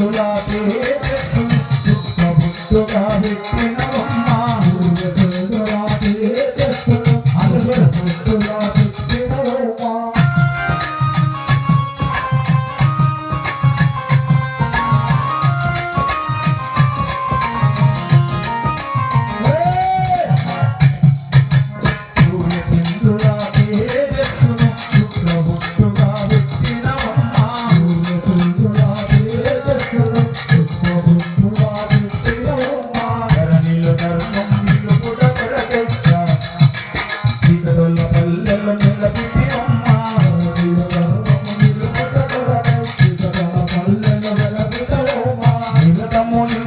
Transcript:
ప్రభుత్వ ప్రభుత్వ Ramón.